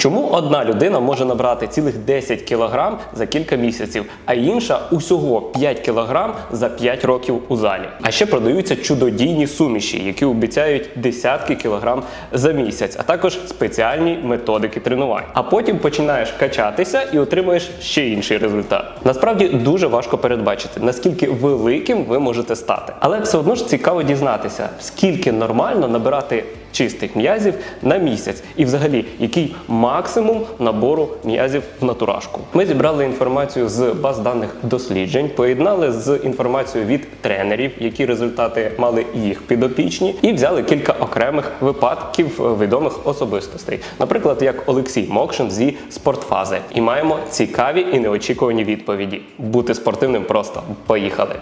Чому одна людина може набрати цілих 10 кг за кілька місяців, а інша усього 5 кг за 5 років у залі? А ще продаються чудодійні суміші, які обіцяють десятки кілограм за місяць, а також спеціальні методики тренувань. А потім починаєш качатися і отримуєш ще інший результат. Насправді дуже важко передбачити, наскільки великим ви можете стати. Але все одно ж цікаво дізнатися, скільки нормально набирати чистих м'язів на місяць, і взагалі який максимум набору м'язів в натурашку. Ми зібрали інформацію з баз даних досліджень, поєднали з інформацією від тренерів, які результати мали їх підопічні, і взяли кілька окремих випадків відомих особистостей, наприклад, як Олексій Мокшин зі спортфази. І маємо цікаві і неочікувані відповіді. Бути спортивним просто поїхали.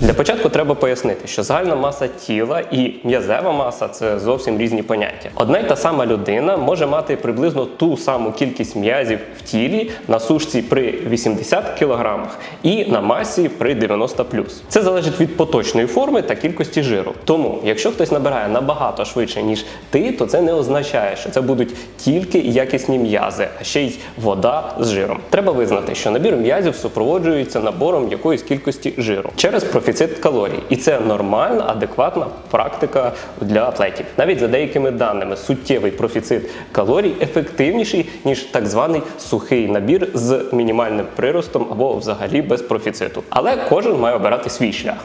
Для початку треба пояснити, що загальна маса тіла і м'язева маса це зовсім різні поняття. Одна й та сама людина може мати приблизно ту саму кількість м'язів в тілі на сушці при 80 кг і на масі при 90 Це залежить від поточної форми та кількості жиру. Тому, якщо хтось набирає набагато швидше ніж ти, то це не означає, що це будуть тільки якісні м'язи, а ще й вода з жиром. Треба визнати, що набір м'язів супроводжується набором якоїсь кількості жиру через профіцит калорій, і це нормальна, адекватна практика для атлетів. Навіть за деякими даними, суттєвий профіцит калорій ефективніший ніж так званий сухий набір з мінімальним приростом або взагалі без профіциту. Але кожен має обирати свій шлях.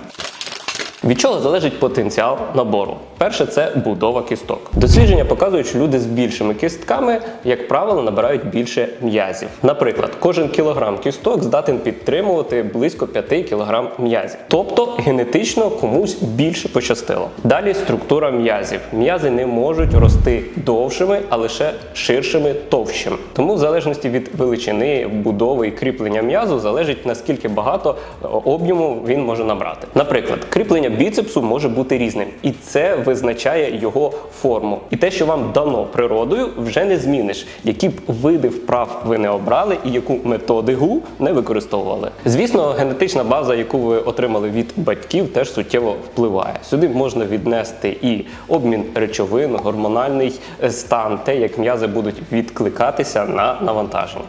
Від чого залежить потенціал набору? Перше, це будова кісток. Дослідження показують, що люди з більшими кістками, як правило, набирають більше м'язів. Наприклад, кожен кілограм кісток здатен підтримувати близько 5 кілограм м'язів. Тобто генетично комусь більше пощастило. Далі структура м'язів. М'язи не можуть рости довшими, а лише ширшими товщим. Тому в залежності від величини, будови і кріплення м'язу залежить наскільки багато об'єму він може набрати. Наприклад, кріплення біцепсу може бути різним, і це визначає його форму. І те, що вам дано природою, вже не зміниш, які б види вправ ви не обрали і яку методику не використовували. Звісно, генетична база, яку ви отримали від батьків, теж суттєво впливає. Сюди можна віднести і обмін речовин, гормональний е, стан, те, як м'язи будуть відкликатися на навантаження.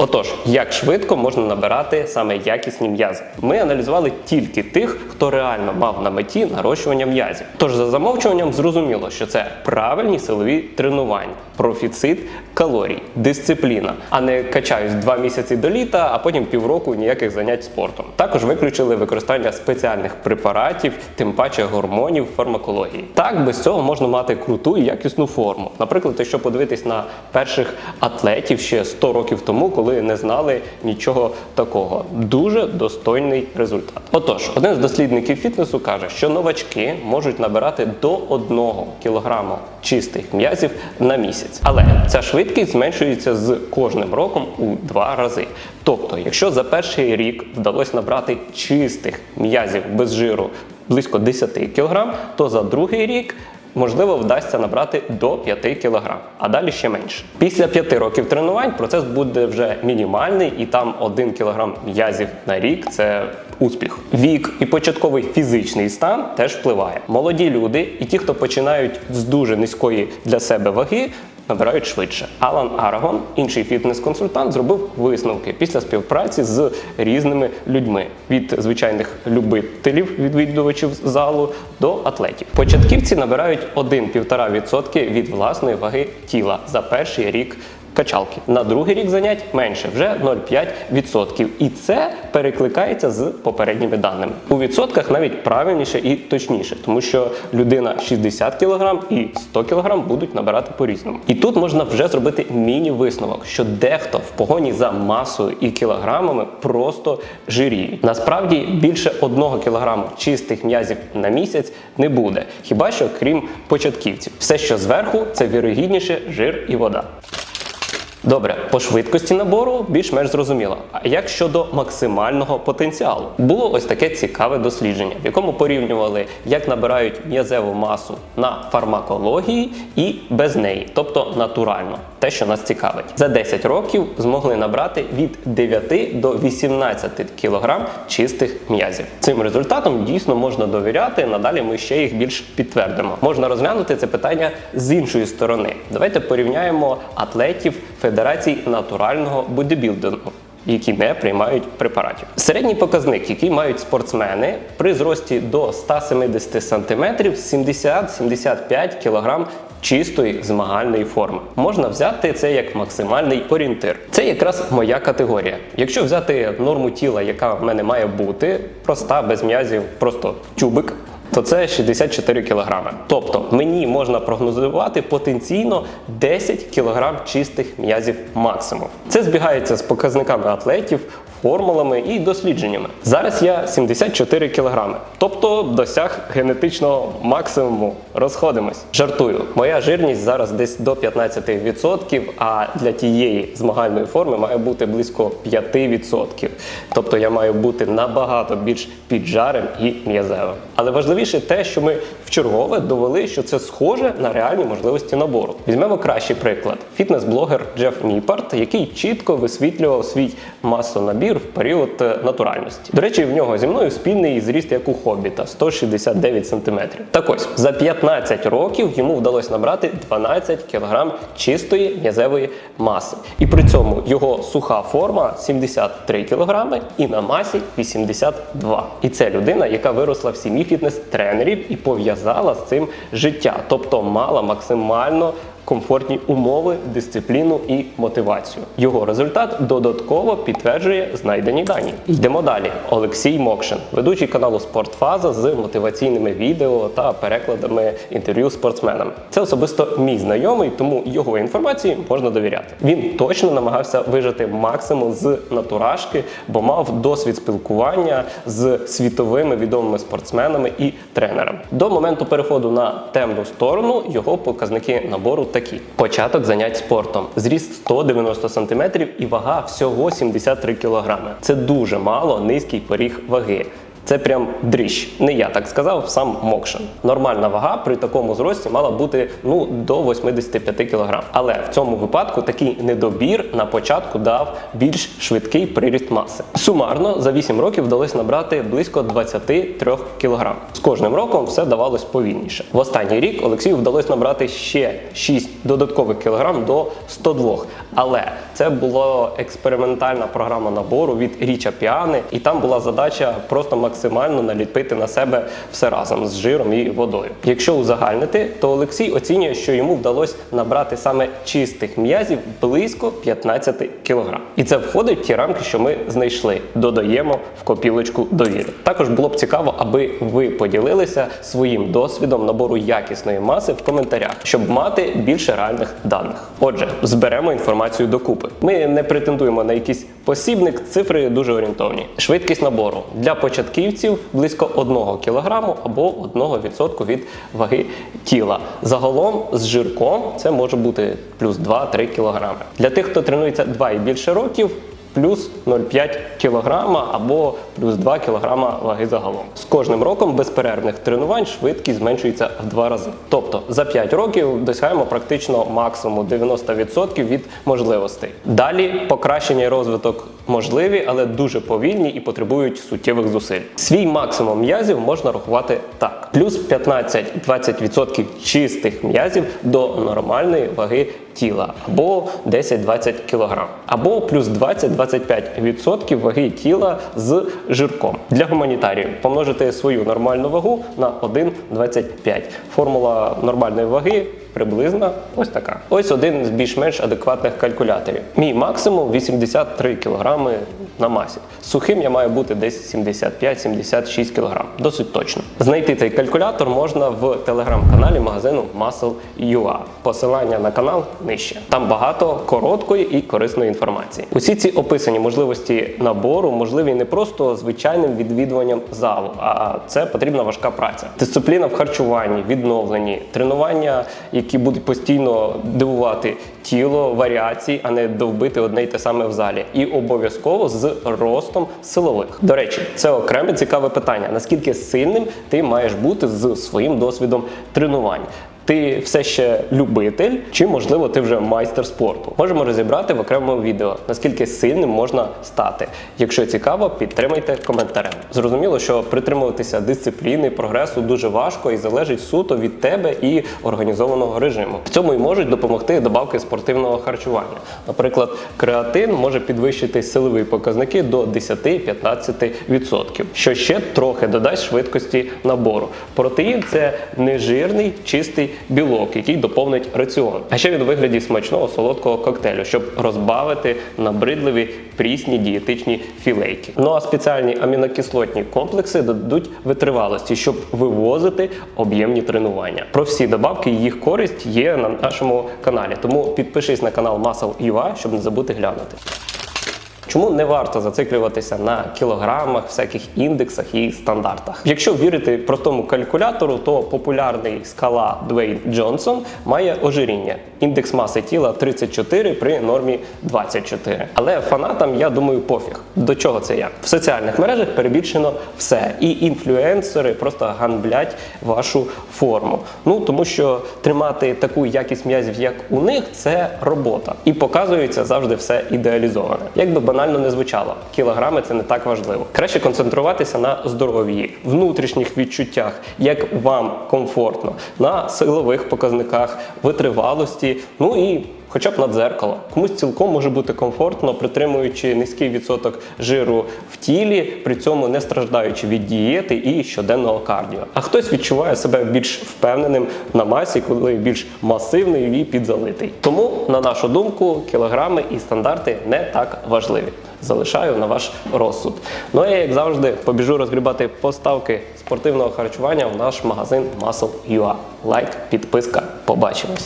Отож, як швидко можна набирати саме якісні м'язи? Ми аналізували тільки тих, хто реально мав на меті нарощування м'язів. Тож за замовчуванням зрозуміло, що це правильні силові тренування, профіцит калорій, дисципліна, а не качаюсь два місяці до літа, а потім півроку ніяких занять спортом. Також виключили використання спеціальних препаратів, тим паче гормонів, фармакології. Так без цього можна мати круту і якісну форму. Наприклад, якщо подивитись на перших атлетів ще 100 років тому, коли не знали нічого такого. Дуже достойний результат. Отож, один з дослідників фітнесу каже, що новачки можуть набирати до 1 кг чистих м'язів на місяць. Але ця швидкість зменшується з кожним роком у два рази. Тобто, якщо за перший рік вдалося набрати чистих м'язів без жиру близько 10 кг, то за другий рік можливо вдасться набрати до 5 кг, а далі ще менше. Після 5 років тренувань процес буде вже мінімальний, і там 1 кг м'язів на рік це успіх. Вік і початковий фізичний стан теж впливає. Молоді люди і ті, хто починають з дуже низької для себе ваги. Набирають швидше. Алан Арагон, інший фітнес-консультант, зробив висновки після співпраці з різними людьми від звичайних любителів відвідувачів залу до атлетів. Початківці набирають 1-1,5% від власної ваги тіла за перший рік. Качалки на другий рік занять менше, вже 0,5%. І це перекликається з попередніми даними. У відсотках навіть правильніше і точніше, тому що людина 60 кг і 100 кг будуть набирати по-різному. І тут можна вже зробити міні-висновок, що дехто в погоні за масою і кілограмами просто жиріє. Насправді більше 1 кг чистих м'язів на місяць не буде, хіба що крім початківців. Все, що зверху, це вірогідніше жир і вода. Добре, по швидкості набору більш-менш зрозуміло. А як щодо максимального потенціалу? Було ось таке цікаве дослідження, в якому порівнювали, як набирають м'язеву масу на фармакології і без неї, тобто натурально, те, що нас цікавить. За 10 років змогли набрати від 9 до 18 кг чистих м'язів. Цим результатом дійсно можна довіряти. Надалі ми ще їх більш підтвердимо. Можна розглянути це питання з іншої сторони. Давайте порівняємо атлетів Федерації натурального бодібілдингу. Які не приймають препаратів. Середній показник, який мають спортсмени при зрості до 170 см, 70-75 кг чистої змагальної форми. Можна взяти це як максимальний орієнтир. Це якраз моя категорія. Якщо взяти норму тіла, яка в мене має бути, проста, без м'язів, просто тюбик. То це 64 кг. Тобто мені можна прогнозувати потенційно 10 кг чистих м'язів максимум. Це збігається з показниками атлетів, формулами і дослідженнями. Зараз я 74 кг, тобто досяг генетичного максимуму. Розходимось. Жартую, моя жирність зараз десь до 15%, а для тієї змагальної форми має бути близько 5%. Тобто я маю бути набагато більш піджарим і м'язевим. Але важливіше те, що ми вчергове довели, що це схоже на реальні можливості набору. Візьмемо кращий приклад: фітнес-блогер Джеф Ніпарт, який чітко висвітлював свій масонабір в період е, натуральності. До речі, в нього зі мною спільний зріст як у хобіта 169 см. Так ось за 15 років йому вдалося набрати 12 кг чистої м'язевої маси. І при цьому його суха форма 73 кг і на масі 82. І це людина, яка виросла в сім'ї фітнес-тренерів і пов'язала з цим життя, тобто мала максимально комфортні умови, дисципліну і мотивацію. Його результат додатково підтверджує знайдені дані. Йдемо далі. Олексій Мокшин, ведучий каналу Спортфаза з мотиваційними відео та перекладами інтерв'ю з спортсменами. Це особисто мій знайомий, тому його інформації можна довіряти. Він точно намагався вижити максимум з натуражки, бо мав досвід спілкування з світовими відомими спортсменами і тренерами. До моменту переходу на темну сторону його показники набору такі: початок занять спортом, зріст 190 см і вага всього 73 кг. Це дуже мало низький поріг ваги. Це прям дріщ. Не я так сказав, сам Мокшин. Нормальна вага при такому зрості мала бути ну до 85 кг. Але в цьому випадку такий недобір на початку дав більш швидкий приріст маси. Сумарно за 8 років вдалося набрати близько 23 кг. З кожним роком все давалось повільніше. В останній рік Олексію вдалося набрати ще 6 додаткових кілограм до 102. Але це була експериментальна програма набору від Річа Піани, і там була задача просто максимально наліпити на себе все разом з жиром і водою. Якщо узагальнити, то Олексій оцінює, що йому вдалося набрати саме чистих м'язів близько 15 кг. І це входить в ті рамки, що ми знайшли. Додаємо в копілочку довіри. Також було б цікаво, аби ви поділилися своїм досвідом набору якісної маси в коментарях, щоб мати більше реальних даних. Отже, зберемо інформацію докупи. Ми не претендуємо на якийсь посібник, цифри дуже орієнтовні. Швидкість набору для початківців близько 1 кг або 1% від ваги тіла. Загалом з жирком це може бути плюс 2-3 кг. Для тих, хто тренується 2 і більше років. Плюс 0,5 кг або плюс 2 кг ваги загалом. З кожним роком безперервних тренувань швидкість зменшується в два рази. Тобто за 5 років досягаємо практично максимум 90% від можливостей. Далі покращення і розвиток можливі, але дуже повільні і потребують суттєвих зусиль. Свій максимум м'язів можна рахувати так: плюс 15-20% чистих м'язів до нормальної ваги тіла, або 10-20 кг, або плюс 20-25% ваги тіла з жирком. Для гуманітаріїв помножити свою нормальну вагу на 1,25. Формула нормальної ваги приблизно ось така. Ось один з більш-менш адекватних калькуляторів. Мій максимум 83 кг на масі. Сухим я маю бути десь 75-76 кг. Досить точно. Знайти цей калькулятор можна в телеграм-каналі магазину Muscle.ua. Посилання на канал нижче. Там багато короткої і корисної інформації. Усі ці описані можливості набору можливі не просто звичайним відвідуванням залу, а це потрібна важка праця. Дисципліна в харчуванні, відновленні, тренування, які будуть постійно дивувати тіло варіації, а не довбити одне й те саме в залі. І обов'язково з ростом силових. До речі, це окреме цікаве питання: наскільки сильним ти маєш бути з своїм досвідом тренувань. Ти все ще любитель, чи можливо ти вже майстер спорту? Можемо розібрати в окремому відео, наскільки сильним можна стати. Якщо цікаво, підтримайте коментарем. Зрозуміло, що притримуватися дисципліни, прогресу дуже важко і залежить суто від тебе і організованого режиму. В цьому і можуть допомогти добавки спортивного харчування. Наприклад, креатин може підвищити силові показники до 10-15%, що ще трохи додасть швидкості набору. Протеїн це нежирний, чистий білок, який доповнить раціон. А ще він у вигляді смачного солодкого коктейлю, щоб розбавити набридливі прісні дієтичні філейки. Ну а спеціальні амінокислотні комплекси дадуть витривалості, щоб вивозити об'ємні тренування. Про всі добавки і їх користь є на нашому каналі. Тому підпишись на канал Muscle.ua, щоб не забути глянути. Чому не варто зациклюватися на кілограмах, всяких індексах і стандартах? Якщо вірити простому калькулятору, то популярний скала Двейн Джонсон має ожиріння. Індекс маси тіла 34 при нормі 24. Але фанатам, я думаю, пофіг. До чого це я? В соціальних мережах перебільшено все. І інфлюенсери просто ганблять вашу форму. Ну тому що тримати таку якість м'язів, як у них, це робота. І показується завжди все ідеалізоване. Як би банально не звучало, кілограми це не так важливо. Краще концентруватися на здоров'ї, внутрішніх відчуттях, як вам комфортно, на силових показниках, витривалості, ну і хоча б на дзеркало. Комусь цілком може бути комфортно, притримуючи низький відсоток жиру в тілі, при цьому не страждаючи від дієти і щоденного кардіо. А хтось відчуває себе більш впевненим на масі, коли більш масивний і підзалитий. Тому, на нашу думку, кілограми і стандарти не так важливі. Залишаю на ваш розсуд. Ну а я, як завжди, побіжу розгрібати поставки спортивного харчування в наш магазин Muscle.ua. Лайк, підписка. Побачимось.